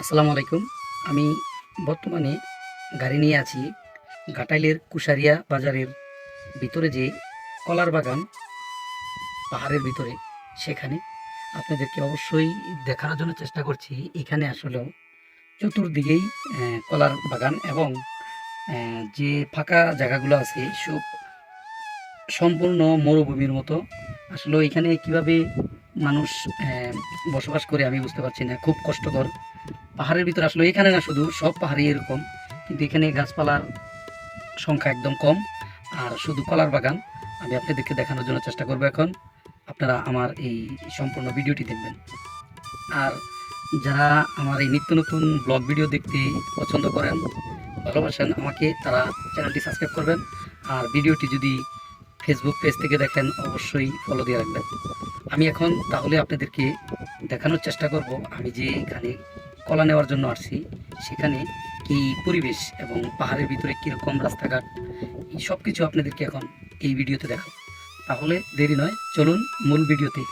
আসসালামু আলাইকুম। আমি বর্তমানে গাড়ি নিয়ে আছি ঘাটাইলের কুশারিয়া বাজারের ভিতরে যে কলার বাগান পাহাড়ের ভিতরে। সেখানে আপনাদেরকে অবশ্যই দেখানোর জন্য চেষ্টা করছি। এখানে আসলেও চতুর্দিকেই কলার বাগান এবং যে ফাঁকা জায়গাগুলো আছে, সব সম্পূর্ণ মরুভূমির মতো। আসলে এখানে কীভাবে মানুষ বসবাস করে আমি বুঝতে পারছি না। খুব কষ্টকর। পাহাড়ের ভিতরে আসলে এখানে না শুধু সব পাহাড়ি এরকম, কিন্তু এখানে গাছপালার সংখ্যা একদম কম। আর শুধু কলার বাগান, আমি আপনাদেরকে দেখানোর জন্য চেষ্টা করব এখন। আপনারা আমার এই সম্পূর্ণ ভিডিওটি দেখবেন। আর যারা আমার এই নিত্য নতুন ব্লগ ভিডিও দেখতে পছন্দ করেন, ভালোবাসেন আমাকে, তারা চ্যানেলটি সাবস্ক্রাইব করবেন। আর ভিডিওটি যদি ফেসবুক পেজ থেকে দেখেন, অবশ্যই ফলো দিয়ে রাখবেন। আমি এখন তাহলে আপনাদেরকে দেখানোর চেষ্টা করব। আমি যে এখানে কলা নেওয়ার জন্য আসছি। সেখানে কি পরিবেশ এবং পাহাড়ের ভিতরে কীরকম রাস্তাঘাট, এই সব কিছু আপনাদেরকে এখন এই ভিডিওতে দেখাবো। তাহলে দেরি নয়, চলুন মূল ভিডিওতে।